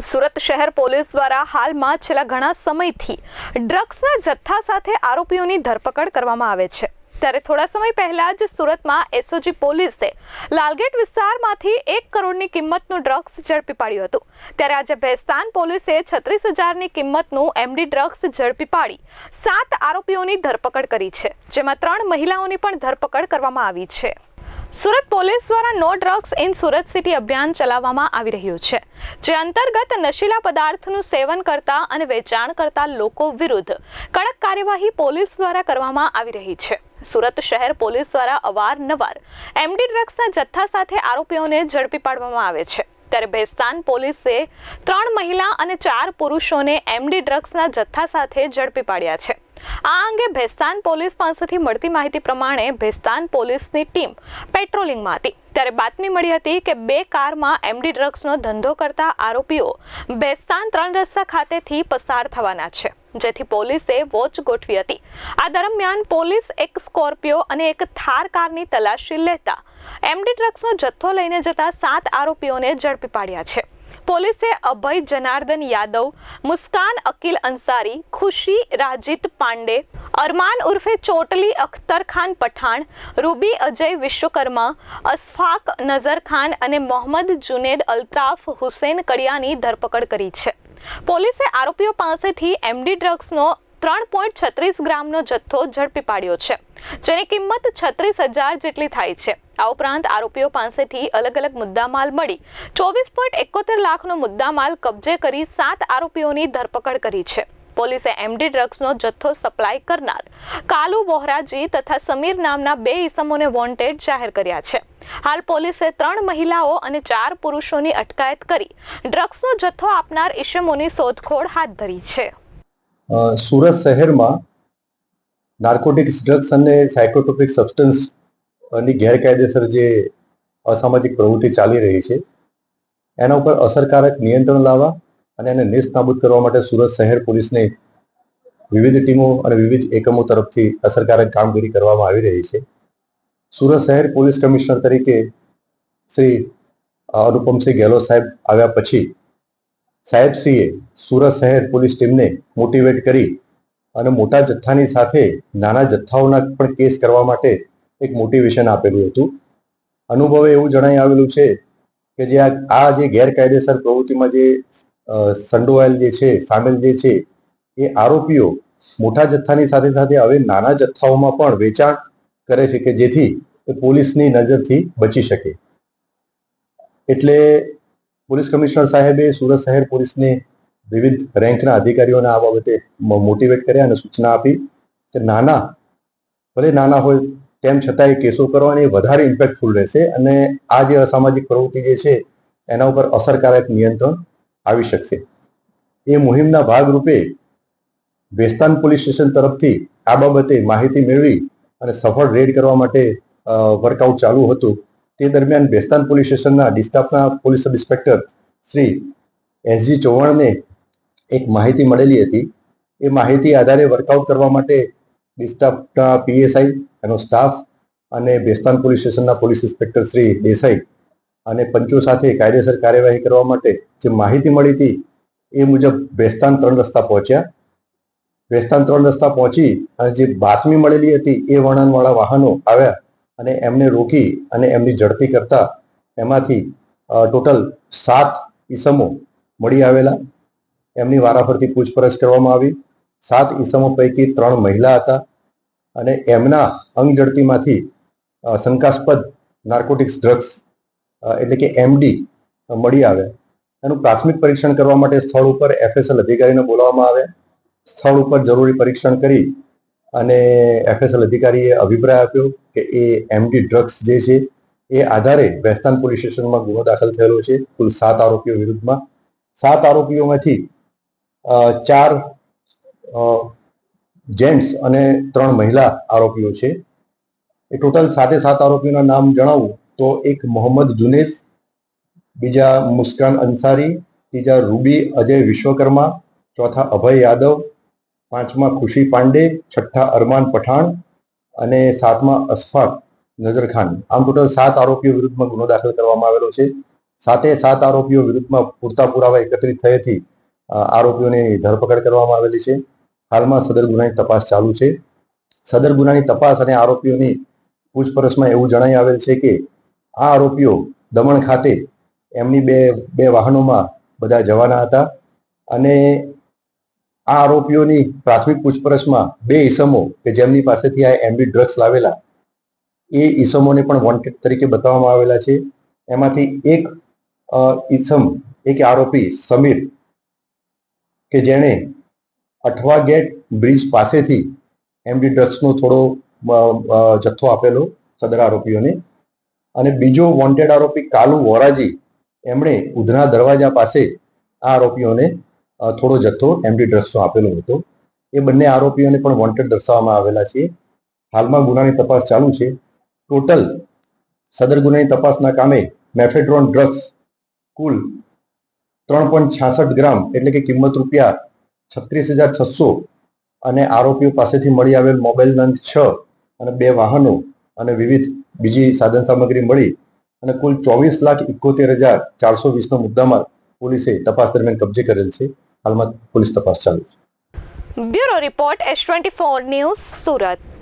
સુરત શહેર પોલીસ દ્વારા હાલમાં છેલ્લા ઘણા સમયથી ડ્રગ્સના જથ્થા સાથે આરોપીઓની ધરપકડ કરવામાં આવે છે. ત્યારે થોડા સમય પહેલા જ સુરતમાં એસઓજી પોલીસે લાલગેટ વિસ્તારમાંથી એક કરોડની કિંમતનું ડ્રગ્સ ઝડપી પાડ્યું હતું. ત્યારે આજે ભેસ્તાન પોલીસે છત્રીસ હજારની કિંમતનું એમડી ડ્રગ્સ ઝડપી પાડી સાત આરોપીઓની ધરપકડ કરી છે, જેમાં ત્રણ મહિલાઓની પણ ધરપકડ કરવામાં આવી છે. સુરત પોલીસ દ્વારા no drugs in Surat city અભિયાન ચલાવવામાં આવી રહ્યું છે, જે અંતર્ગત નશીલા પદાર્થનું સેવન કરતા અને વેચાણ કરતા લોકો વિરુદ્ધ કડક કાર્યવાહી પોલીસ દ્વારા કરવામાં આવી રહી છે. સુરત શહેર પોલીસ દ્વારા અવારનવાર એમડી ડ્રગ્સના જથ્થા સાથે આરોપીઓને ઝડપી પાડવામાં આવે છે. ત્યારે ભેસ્તાન પોલીસે ત્રણ મહિલા અને ચાર પુરુષોને એમડી ડ્રગ્સના જથ્થા સાથે ઝડપી પાડ્યા છે. આ અંગે ભેસ્તાન પોલીસ પાસેથી મળતી માહિતી પ્રમાણે ભેસ્તાન પોલીસની ટીમ પેટ્રોલિંગમાં હતી. ત્યારે બાતમી મળી હતી કે બે કારમાં એમડી ડ્રગ્સનો ધંધો કરતા આરોપીઓ ભેસ્તાન ત્રણ રસ્તા ખાતેથી પસાર થવાના છે, જેથી પોલીસે વોચ ગોઠવી હતી. આ દરમિયાન પોલીસ એક સ્કોર્પિયો અને એક થાર કારની તલાશી લેતા એમડી ડ્રગ્સનો જથ્થો લઈને જતા સાત આરોપીઓને ઝડપી પાડ્યા છે. પોલીસે અભય જનાર્દન યાદવ મુસ્કાન અકિલ અંસારી, ખુશી રાજીત પાંડે, અરમાન ઉર્ફે ચોટલી અખ્તર ખાન પઠાણ, રૂબી અજય વિશ્વકર્મા અસફાક નઝર ખાન અને મોહમ્મદ જુનેદ અલ્તાફ હુસેન કડિયાની ધરપકડ કરી છે. પોલીસે આરોપીઓ પાસેથી એમડી ડ્રગ્સનો ત્રણ પોઈન્ટ છત્રીસ ગ્રામનો જથ્થો ઝડપી પાડ્યો છે, જેની કિંમત છત્રીસ હજાર જેટલી થાય છે. આ ઉપરાંત આરોપીઓ પાસેથી અલગ અલગ મુદ્દામાલ મળી, ચોવીસ પોઈન્ટ એકોતેર લાખનો મુદ્દામાલ કબજે કરી સાત આરોપીઓની ધરપકડ કરી છે. પોલીસે એમડી ડ્રગ્સનો જથ્થો સપ્લાય કરનાર કાલુ બોહરાજી તથા સમીર નામના બે ઇસમોને વોન્ટેડ જાહેર કર્યા છે. હાલ પોલીસે ત્રણ મહિલાઓ અને ચાર પુરુષોની અટકાયત કરી ડ્રગ્સનો જથ્થો આપનાર ઇસમોની શોધખોળ હાથ ધરી છે. સુરત શહેરમાં નાર્કોટિક્સ ડ્રગ્સ અને સાયકોટ્રોપિક સબસ્ટન્સની ગેરકાયદેસર જે અસામાજિક પ્રવૃત્તિ ચાલી રહી છે, એના ઉપર અસરકારક નિયંત્રણ લાવવા અને એને નેસ્તનાબૂદ કરવા માટે સુરત શહેર પોલીસને વિવિધ ટીમો અને વિવિધ એકમો તરફથી અસરકારક કામગીરી કરવામાં આવી રહી છે. સુરત શહેર પોલીસ કમિશનર તરીકે શ્રી અનુપમસિંહ ગેહલોત સાહેબ આવ્યા પછી સાહેબશ્રીએ સુરત શહેર પોલીસ ટીમને મોટિવેટ કરી અને મોટા જથ્થાની સાથે નાના જથ્થાઓના પણ કેસ કરવા માટે એક મોટિવેશન આપેલું હતું. અનુભવે એવું જણાઈ આવેલું છે કે જે આ જે ગેરકાયદેસર પ્રવૃત્તિમાં જે સંડોવાયેલ જે છે, સામેલ જે છે, એ આરોપીઓ મોટા જથ્થાની સાથે સાથે હવે નાના જથ્થાઓમાં પણ વેચાણ કરે છે કે જેથી એ પોલીસની નજરથી બચી શકે. એટલે પોલીસ કમિશનર સાહેબે સુરત શહેર પોલીસને વિવિધ રેન્કના અધિકારીઓને આ બાબતે મોટિવેટ કર્યા અને સૂચના આપી કે નાના, ભલે નાના હોય તેમ છતાં એ કેસો કરવાની વધારે ઇમ્પેક્ટફુલ રહેશે અને આ જે અસામાજિક પ્રવૃત્તિ જે છે, એના ઉપર અસરકારક નિયંત્રણ આવી શકશે. એ મુહિમના ભાગરૂપે વેસ્તાન પોલીસ સ્ટેશન તરફથી આ બાબતે માહિતી મેળવી અને સફળ રેડ કરવા માટે વર્કઆઉટ ચાલુ હતું. તે દરમિયાન બેસ્તાન પોલીસ સ્ટેશનના ડિસ્ટાફના police sub inspector Shri SG ચૌહાણને એક માહિતી મળેલી હતી. એ માહિતી આધારે વર્કઆઉટ કરવા માટે ડિસ્ટાફના પીએસઆઈ એનો સ્ટાફ અને બેસ્તાન પોલીસ સ્ટેશનના પોલીસ ઇન્સ્પેક્ટર શ્રી દેસાઈ અને પંચો સાથે કાયદેસર કાર્યવાહી કરવા માટે જે માહિતી મળી હતી એ મુજબ બેસ્તાન ત્રણ રસ્તા પહોંચ્યા. બેસ્તાન ત્રણ રસ્તા પહોંચી અને જે બાતમી મળેલી હતી એ વર્ણનવાળા વાહનો આવ્યા. અને એમને રોકી અને એમની ઝડપી કરતા એમાંથી ટોટલ સાત ઈસમો મળી આવેલા. એમની વારાફરતી પૂછપરછ કરવામાં આવી. સાત ઈસમો પૈકી ત્રણ મહિલા હતા અને એમના અંગ ઝડપીમાંથી શંકાસ્પદ નાર્કોટિક્સ ડ્રગ્સ એટલે કે એમડી મળી આવે. એનું પ્રાથમિક પરીક્ષણ કરવા માટે સ્થળ ઉપર એફએસએલ અધિકારીને બોલાવવામાં આવ્યા. સ્થળ ઉપર જરૂરી પરીક્ષણ કરી અને એફએસએલ અધિકારીએ અભિપ્રાય આપ્યો કે એ એમડી ડ્રગ્સ જે છે, એ આધારે વેસ્તાન પોલીસ સ્ટેશનમાં ગુનો દાખલ થયેલો છે. કુલ સાત આરોપીઓ વિરુદ્ધમાં. સાત આરોપીઓમાંથી ચાર જેન્ટ્સ અને ત્રણ મહિલા આરોપીઓ છે. એ ટોટલ સાતે સાત આરોપીઓના નામ જણાવું તો એક મોહમ્મદ જુનેદ, બીજા મુસ્કાન અંસારી, ત્રીજા રૂબી અજય વિશ્વકર્મા, ચોથા અભય યાદવ પાંચમા ખુશી પાંડે, છઠ્ઠા અરમાન પઠાણ અને સાતમા અશફાક નજરખાન આમ ટોટલ સાત આરોપીઓ વિરુદ્ધમાં ગુનો દાખલ કરવામાં આવેલો છે. સાથે સાત આરોપીઓ વિરુદ્ધમાં પૂરતા પુરાવા એકત્રિત થયેથી આરોપીઓની ધરપકડ કરવામાં આવેલી છે. હાલમાં સદર ગુનાની તપાસ ચાલુ છે. સદર ગુનાની તપાસ અને આરોપીઓની પૂછપરછમાં એવું જણાઈ આવેલ છે કે, આ આરોપીઓ દમણ ખાતે એમની બે બે વાહનોમાં બધા જવાના હતા અને આ આરોપીઓની પ્રાથમિક પૂછપરછમાં બે ઈસમો કે જેમની પાસેથી આ એમડી ડ્રગ્સ લાવેલા, એ ઈસમોને પણ વોન્ટેડ તરીકે બતાવવામાં આવેલા છે. એમાંથી એક ઈસમ, એક આરોપી સમીર કે જેણે અઠવા ગેટ બ્રિજ પાસેથી એમડી ડ્રગ્સનો થોડો જથ્થો આપેલો સદર આરોપીઓને. અને બીજો વોન્ટેડ આરોપી કાલુ વોરાજી, એમણે ઉધના દરવાજા પાસે આ આરોપીઓને થોડો જથ્થો એમડી ડ્રગ્સનો આપેલો હતો. એ બંને આરોપીઓને પણ વોન્ટેડ દર્શાવવામાં આવેલા છે. હાલમાં ગુનાની તપાસ ચાલુ છે. ટોટલ સદર ગુનાની તપાસના કામે મેફેડ્રોન ડ્રગ્સ કુલ ત્રણ પોઈન્ટ છાસઠ ગ્રામ એટલે કે કિંમત રૂપિયા છત્રીસ હજાર છસો અને આરોપીઓ પાસેથી મળી આવેલ મોબાઈલ નંગ છ અને બે વાહનો અને વિવિધ બીજી સાધન સામગ્રી મળી અને કુલ ચોવીસ લાખ ઇકોતેર હજાર ચારસો વીસનો મુદ્દામાલ પોલીસે તપાસ દરમિયાન કબજે કરેલ છે. હાલમાં પોલીસ તપાસ ચાલુ છે. Bureau report S twenty four news Surat.